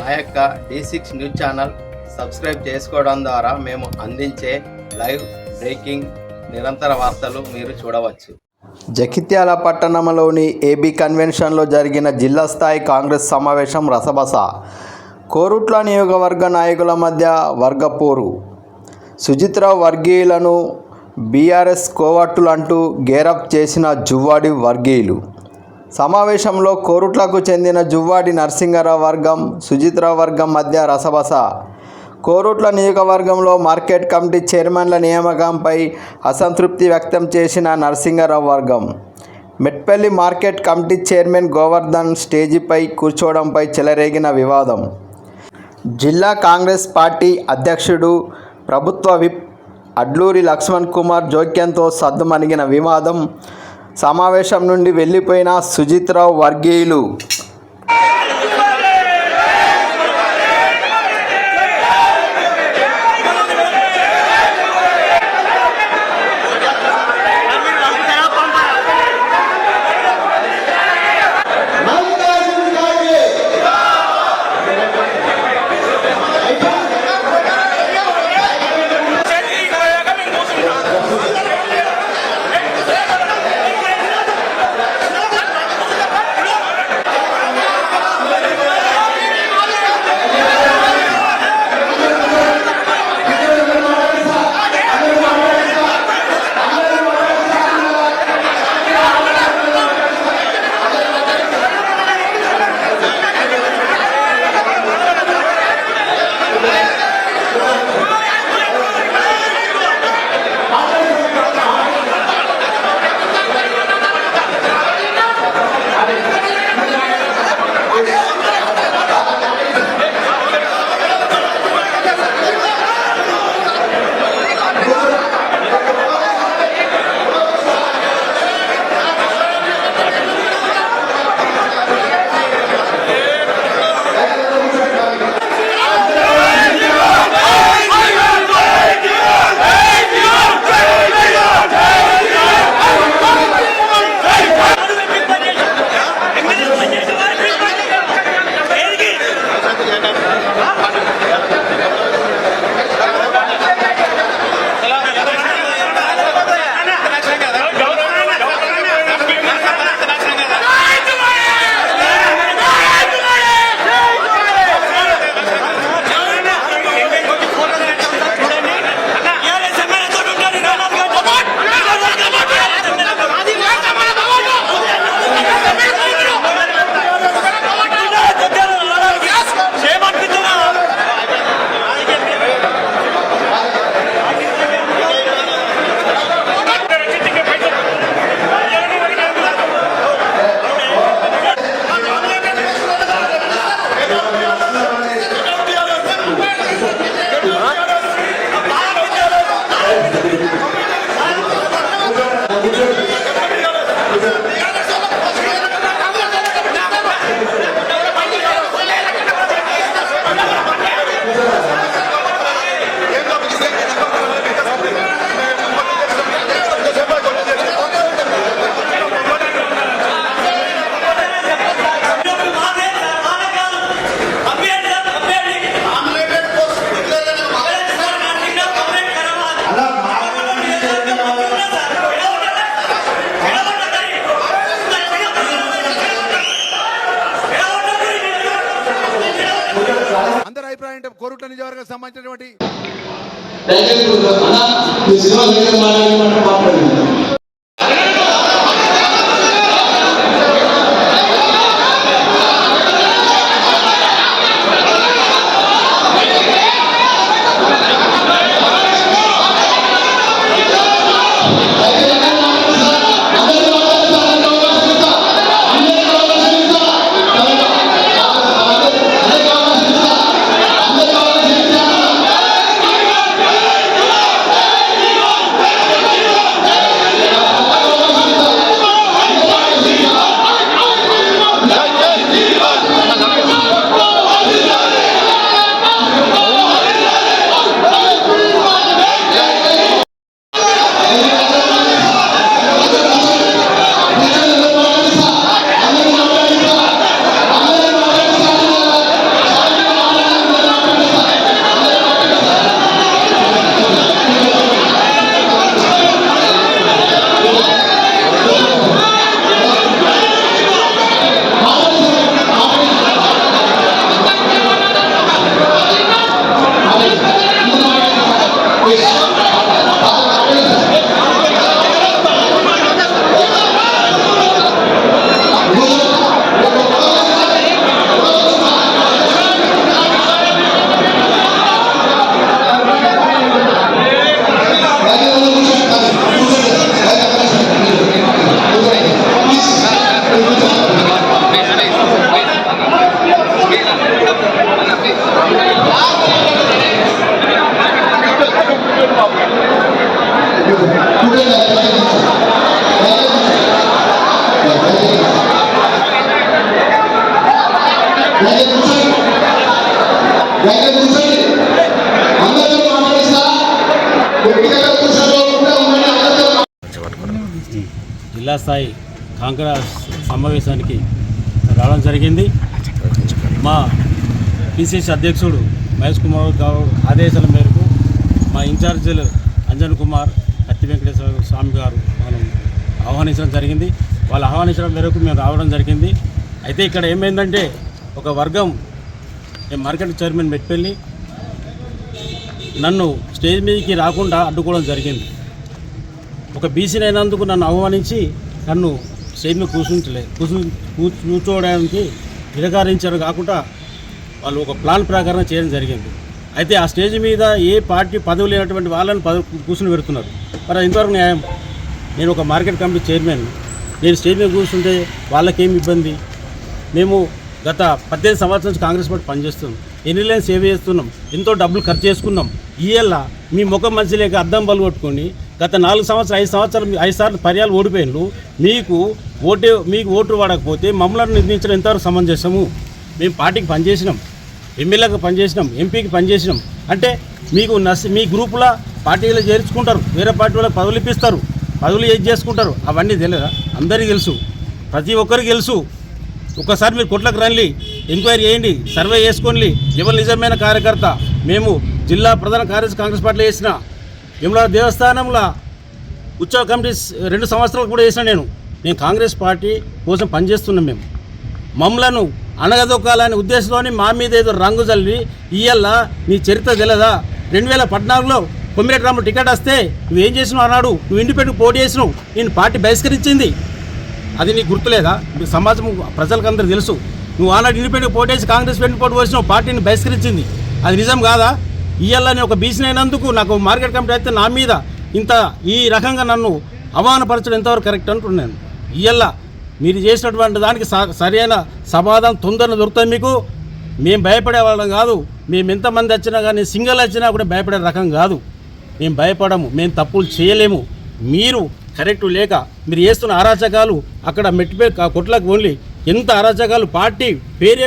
మా యొక్క D six news channel subscribe చేసుకోవడం ద్వారా మేము అందించే లైవ్ బ్రేకింగ్ నిరంతర వార్తలు మీరు చూడవచ్చు. జగిత్యాల పట్టణంలోని ఏబీ కన్వెన్షన్లో జరిగిన జిల్లా స్థాయి కాంగ్రెస్ సమావేశం రసబస. కోరుట్ల నియోగవర్గ నాయకుల మధ్య వర్గపోరు. సుజిత్రావు వర్గీయులను బీఆర్ఎస్ కోవట్టులంటూ గేరప్ చేసిన జువ్వాడి వర్గీయులు. సమావేశంలో కోరుట్లకు చెందిన జువ్వాడి నరసింగరావు వర్గం సుజిత్రావు వర్గం మధ్య రసబస. కోరుట్ల నియోజకవర్గంలో మార్కెట్ కమిటీ చైర్మన్ల నియామకంపై అసంతృప్తి వ్యక్తం చేసిన నరసింగరావు వర్గం Metpalli market committee chairman Govardhan స్టేజీపై కూర్చోవడంపై చెలరేగిన వివాదం. జిల్లా కాంగ్రెస్ పార్టీ అధ్యక్షుడు ప్రభుత్వ విప్ అడ్లూరి లక్ష్మణ్ కుమార్ జోక్యంతో సద్దుమణిగిన వివాదం సమావేశం నుండి వెళ్ళిపోయిన సుజిత్రావు వర్గీయులు అభిప్రాయం అంటే కోరుట్ల నియోజకవర్గం సంబంధించినటువంటి జిల్లా స్థాయి కాంగ్రెస్ సమావేశానికి రావడం జరిగింది. మా పిసిసి అధ్యక్షుడు మహేష్ కుమార్ గారు ఆదేశాల మేరకు మా ఇన్ఛార్జీలు అంజన్ కుమార్ కత్తి వెంకటేశ్వర స్వామి గారు మనం ఆహ్వానించడం జరిగింది. వాళ్ళు ఆహ్వానించడం మేరకు మేము రావడం జరిగింది. అయితే ఇక్కడ ఏమైందంటే ఒక వర్గం ఈ మార్కెట్ చైర్మన్ మెట్పెళ్ళి నన్ను స్టేజ్ మీదకి రాకుండా అడ్డుకోవడం జరిగింది. ఒక బీసీని అయినందుకు నన్ను అవమానించి నన్ను స్టేజ్ మీద కూర్చుంటలే కూర్చు కూర్చోవడానికి నిరకారించారు కాకుండా వాళ్ళు ఒక ప్లాన్ ప్రకారం చేయడం జరిగింది. అయితే ఆ స్టేజ్ మీద ఏ పార్టీ పదవి లేనటువంటి వాళ్ళని పదవి కూర్చుని పెడుతున్నారు. మరి ఇంతవరకు న్యాయం? నేను ఒక మార్కెట్ కమిటీ చైర్మన్. నేను స్టేజ్ మీద కూర్చుంటే వాళ్ళకేం ఇబ్బంది? మేము గత పద్దెనిమిది సంవత్సరాల నుంచి కాంగ్రెస్ పార్టీ పనిచేస్తున్నాం. ఎన్ని లైన్ సేవ చేస్తున్నాం. ఎంతో డబ్బులు ఖర్చు చేసుకున్నాం. ఇయ్యాల మీ ముఖం మంచి లేక అద్దం పలు కొట్టుకొని గత నాలుగు సంవత్సరాలు ఐదు సంవత్సరాలు ఐదు సార్లు పర్యాలు ఓడిపోయినారు. మీకు ఓటే మీకు ఓటు వాడకపోతే మమ్మల్ని నిర్ణయించడం ఎంతవరకు సమంజసము? మేము పార్టీకి పనిచేసినాం ఎమ్మెల్యేకి పనిచేసినాం ఎంపీకి పనిచేసినాం. అంటే మీకు నస్ మీ గ్రూపులో పార్టీలో చేర్చుకుంటారు వేరే పార్టీ వాళ్ళకి పదవులు ఇప్పిస్తారు పదవులు ఏది చేసుకుంటారు అవన్నీ తెలియదా? అందరికీ తెలుసు ప్రతి ఒక్కరికి తెలుసు. ఒక్కసారి మీరు కొట్లకు రండి ఎంక్వైరీ చేయండి సర్వే చేసుకోండి ఎవరు నిజమైన కార్యకర్త? మేము జిల్లా ప్రధాన కార్యదర్శి కాంగ్రెస్ పార్టీలో వేసిన విమలా దేవస్థానంలో ఉత్సవ కమిటీ రెండు సంవత్సరాలు కూడా వేసిన నేను. నేను కాంగ్రెస్ పార్టీ కోసం పనిచేస్తున్నాం మేము. మమ్మలను అణగదొక్కాలనే ఉద్దేశంలోని మా మీద ఏదో రంగు చల్లి ఇయ్యల్లా నీ చరిత్ర తెలియదా రెండు వేల పద్నాలుగులో కొమ్మిరెడ్డి రాముడు టికెట్ వస్తే నువ్వేం చేసినావు అన్నాడు. నువ్వు ఇండిపెండెంట్ పోటీ చేసినావు. నేను పార్టీ బహిష్కరించింది. అది నీకు గుర్తులేదా? మీ సమాజం ప్రజలకు అందరూ తెలుసు. నువ్వు ఆనాడు ఇండిపెండెంట్ పోటీ చేసి కాంగ్రెస్ పెట్టి పోటీ వచ్చినావు పార్టీని బహిష్కరించింది. అది నిజం కాదా? ఇయ్యాల నేను ఒక బీసీని అయినందుకు నాకు మార్కెట్ కమిటీ అయితే నా మీద ఇంత ఈ రకంగా నన్ను అవమానపరచడం ఎంతవరకు కరెక్ట్ అంటున్నాను. ఇయ్యల్ల మీరు చేసినటువంటి దానికి స- సరైన సమాధానం తొందరగా దొరుకుతుంది మీకు. మేము భయపడే వాళ్ళం కాదు. మేము ఎంతమంది వచ్చినా కానీ సింగిల్ వచ్చినా కూడా భయపడే రకం కాదు. మేము భయపడము మేము తప్పులు చేయలేము. మీరు కరెక్ట్ లేక మీరు చేస్తున్న అరాచకాలు అక్కడ మెట్టిపే కొట్లకు ఓన్లీ ఎంత అరాచకాలు పార్టీ పేరు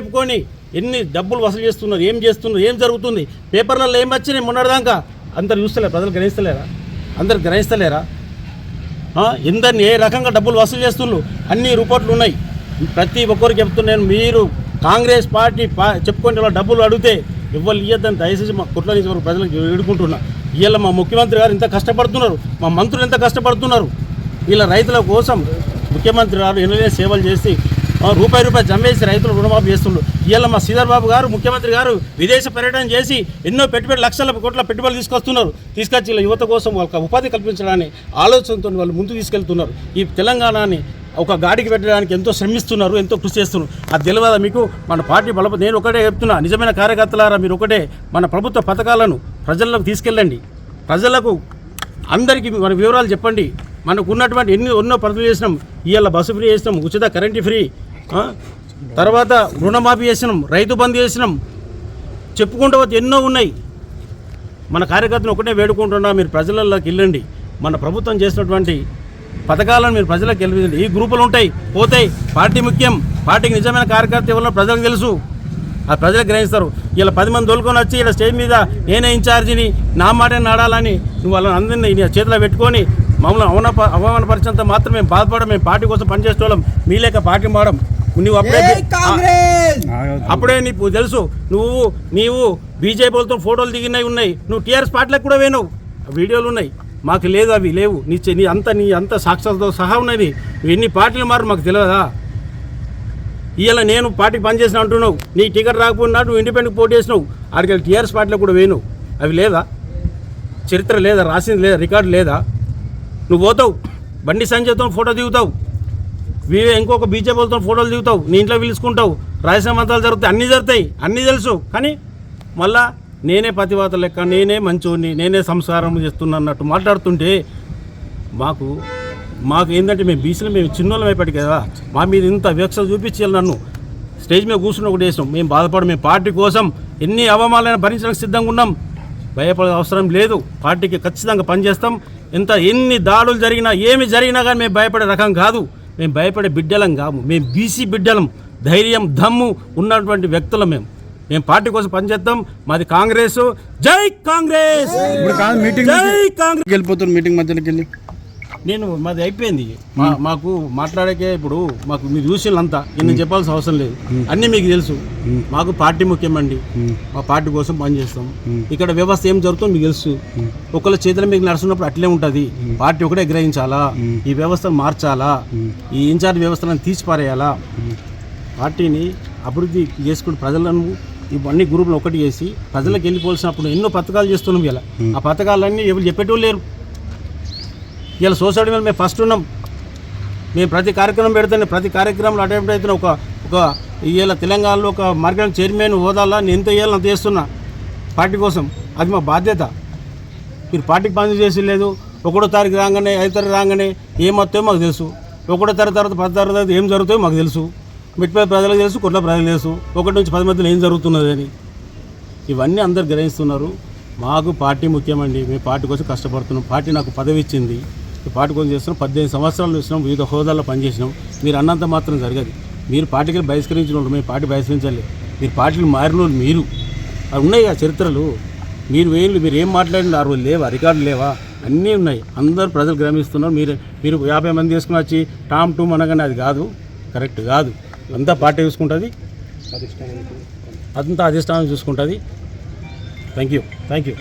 ఎన్ని డబ్బులు వసూలు చేస్తున్నారు ఏం చేస్తున్నారు ఏం జరుగుతుంది? పేపర్లలో ఏం వచ్చినాయి మొన్నటిదాకా? అందరు చూస్తలేరు? ప్రజలు గ్రహిస్తలేరా? అందరు గ్రహిస్తలేరా? ఎందరిని ఏ రకంగా డబ్బులు వసూలు చేస్తున్నారు? అన్ని రిపోర్ట్లు ఉన్నాయి. ప్రతి ఒక్కరికి చెప్తున్నాను మీరు కాంగ్రెస్ పార్టీ పా చెప్పుకుంటే వాళ్ళ డబ్బులు అడిగితే ఇవ్వాలి ఇవ్వద్దని దయచేసి మా కుట్ల నుంచి వరకు ప్రజలకు వేడుకుంటున్నా వీళ్ళ మా ముఖ్యమంత్రి గారు ఇంత కష్టపడుతున్నారు మా మంత్రులు ఎంత కష్టపడుతున్నారు? వీళ్ళ రైతుల కోసం ముఖ్యమంత్రి గారు ఎన్నో సేవలు చేసి రూపాయి రూపాయి జమేసి రైతులు రుణమాఫీ చేస్తుండ్రు. ఇవాళ మా శ్రీధర్ బాబు గారు ముఖ్యమంత్రి గారు విదేశ పర్యటన చేసి ఎన్నో పెట్టుబడి లక్షల కోట్ల పెట్టుబడులు తీసుకొస్తున్నారు. తీసుకొచ్చి యువత కోసం వాళ్ళకి ఉపాధి కల్పించడాన్ని ఆలోచనతో వాళ్ళు ముందుకు తీసుకెళ్తున్నారు. ఈ తెలంగాణని ఒక గాడికి పెట్టడానికి ఎంతో శ్రమిస్తున్నారు ఎంతో కృషి చేస్తున్నారు. అది తెలియదా మీకు? మన పార్టీ బలప నేను ఒకటే చెప్తున్నా నిజమైన కార్యకర్తలారా మీరు ఒకటే. మన ప్రభుత్వ పథకాలను ప్రజలకు తీసుకెళ్ళండి. ప్రజలకు అందరికీ మన వివరాలు చెప్పండి. మనకు ఉన్నటువంటి ఎన్ని ఎన్నో పనులు చేసినాం. ఇవాళ బస్సు ఫ్రీ చేసినాం ఉచిత కరెంటు ఫ్రీ. తర్వాత రుణమాఫీ చేసినాం రైతు బంద్ చేసినాం. చెప్పుకుంటూ ఎన్నో ఉన్నాయి. మన కార్యకర్తను ఒకటే వేడుకుంటున్నా మీరు ప్రజలలోకి వెళ్ళండి. మన ప్రభుత్వం చేసినటువంటి పథకాలను మీరు ప్రజలకు వెళ్ళండి ఈ గ్రూపులు ఉంటాయి పోతాయి. పార్టీ ముఖ్యం పార్టీకి నిజమైన కార్యకర్త ఎవరో ప్రజలకు తెలుసు. ఆ ప్రజలకు గ్రహిస్తారు. ఇలా పది మంది తోలుకొని వచ్చి ఇలా స్టేజ్ మీద నేనే ఇన్ఛార్జిని నా మాటే నాడాలని నువ్వు వాళ్ళని అందరినీ నీ చేతిలో పెట్టుకొని మమ్మల్ని అవన అవమానపరిచేంత మాత్రం మేము బాధపడడం మేము పార్టీ కోసం పనిచేసేవాళ్ళం. మీ లేక పార్టీ మాడడం నువ్వు అప్పుడే అప్పుడే నీకు తెలుసు నువ్వు నీవు బీజేపీ వాళ్ళతో ఫోటోలు దిగినవి ఉన్నాయి. నువ్వు టీఆర్ఎస్ పార్టీలకు కూడా పోయినావు. వీడియోలు ఉన్నాయి. మాకు లేదు అవి లేవు. నీ నీ అంత నీ అంత సాక్షాత్తో సహా ఉన్నది. నువ్వు ఎన్ని పార్టీలు మారు మాకు తెలియదా ఇవాళ నేను పార్టీకి పనిచేసిన అంటున్నావు. నీ టికెట్ రాకపోయినా నువ్వు ఇండిపెండెంట్ పోటీ చేసినావు. ఆడికి టీఆర్ఎస్ పార్టీలో కూడా పోయినావు. అవి లేదా? చరిత్ర లేదా? రాసింది లేదా? రికార్డు లేదా? నువ్వు పోతావు. బండి సంజయ్తో ఫోటో దిగుతావు. వీవే ఇంకొక బీజేపీలతో ఫోటోలు దిగుతావు నీ ఇంట్లో పిలుచుకుంటావు. రాజశేఖర మంత్రాలు జరుగుతాయి అన్నీ జరుగుతాయి అన్నీ తెలుసు. కానీ మళ్ళా నేనే పతివాత లెక్క నేనే మంచోని నేనే సంస్కారం చేస్తున్నా అన్నట్టు మాట్లాడుతుంటే మాకు మాకు ఏంటంటే మేము బీసీలు మేము చిన్నోళ్ళం అయిపోయాడు కదా. మా మీద ఇంత వివక్ష చూపించాలి నన్ను. స్టేజ్ మీద కూర్చుని ఒకటి వేసాం మేము బాధపడం మేము పార్టీ కోసం ఎన్ని అవమానాలను భరించడానికి సిద్ధంగా ఉన్నాం. భయపడే అవసరం లేదు. పార్టీకి ఖచ్చితంగా పనిచేస్తాం. ఎంత ఎన్ని దాడులు జరిగినా ఏమి జరిగినా కానీ మేము భయపడే రకం కాదు. మేము భయపడే బిడ్డలం కాము. మేము బీసీ బిడ్డలం ధైర్యం దమ్ము ఉన్నటువంటి వ్యక్తులం మేము. మేము పార్టీ కోసం పనిచేద్దాం మాది కాంగ్రెస్. జై కాంగ్రెస్! ఇప్పుడు మీటింగ్ జై కాంగ్రెస్ వెళ్ళిపోతున్నారు మీటింగ్ మధ్యలోకి వెళ్ళి. నేను మాది అయిపోయింది. మాకు మాట్లాడకే ఇప్పుడు మాకు మీరు చూసినంతా నేను చెప్పాల్సిన అవసరం లేదు. అన్నీ మీకు తెలుసు. మాకు పార్టీ ముఖ్యమండి. మా పార్టీ కోసం పనిచేస్తాం ఇక్కడ వ్యవస్థ ఏం జరుగుతుందో మీకు తెలుసు. ఒకళ్ళ చేతుల మీకు నడుస్తున్నప్పుడు అట్లే ఉంటుంది. పార్టీ ఒకటే గ్రహించాలా? ఈ వ్యవస్థను మార్చాలా? ఈ ఇన్ఛార్జ్ వ్యవస్థలను తీసి పారేయాలా పార్టీని అభివృద్ధి చేసుకుని ప్రజలను ఇవన్నీ గ్రూపులు ఒకటి చేసి ప్రజలకు వెళ్ళిపోవాల్సినప్పుడు ఎన్నో పథకాలు చేస్తున్నాం ఇలా. ఆ పథకాలన్నీ ఎవరు చెప్పేటోళ్ళు లేరు. ఇలా సొసైటీ మీద మేము ఫస్ట్ ఉన్నాం. మేము ప్రతి కార్యక్రమం పెడితేనే ప్రతి కార్యక్రమంలో అటెంప్ట్ అవుతున్న ఒక ఒక ఇవాళ తెలంగాణలో ఒక మార్కెట్ చైర్మన్ హోదాలా నేను ఎంత ఇవ్వాలని అంత చేస్తున్నా. పార్టీ కోసం. అది మా బాధ్యత. మీరు పార్టీకి పని చేసి లేదు. ఒకటో తారీఖు రాగానే ఐదో తారీఖు రాగానే ఏం మాకు తెలుసు. ఒకటో తారీఖు తర్వాత పది తారీఖు తర్వాత ఏం జరుగుతాయో మాకు తెలుసు. మిట్టిపై ప్రజలకు తెలుసు కొట్ల ప్రజలకు తెలుసు. ఒకటి నుంచి పది మధ్యలో ఏం జరుగుతున్నది అని. ఇవన్నీ అందరు గ్రహిస్తున్నారు. మాకు పార్టీ ముఖ్యమండి. మేము పార్టీ కోసం కష్టపడుతున్నాం. పార్టీ నాకు పదవి ఇచ్చింది. పార్టీ కోసం చేస్తున్నాం. పద్దెనిమిది సంవత్సరాలు చూసినాం వివిధ హోదాల్లో పనిచేసినాం. మీరు అన్నంత మాత్రం జరగదు. మీరు పార్టీకి బహిష్కరించిన వాళ్ళు మేము పార్టీ బహిష్కరించాలి మీరు పార్టీలు మారిన మీరు. అవి ఉన్నాయి ఆ చరిత్రలు. మీరు వేళ్ళు మీరు ఏం మాట్లాడిన ఆ రోజు లేవా? రికార్డులు లేవా? అన్నీ ఉన్నాయి. అందరు ప్రజలు గ్రహిస్తున్నారు. మీరు మీరు యాభై మంది తీసుకుని వచ్చి టామ్ టూమ్ అనగానే అది కాదు. కరెక్ట్ కాదు. అంతా పార్టీ చూసుకుంటుంది. అదంతా అధిష్టానం చూసుకుంటుంది. Thank you thank you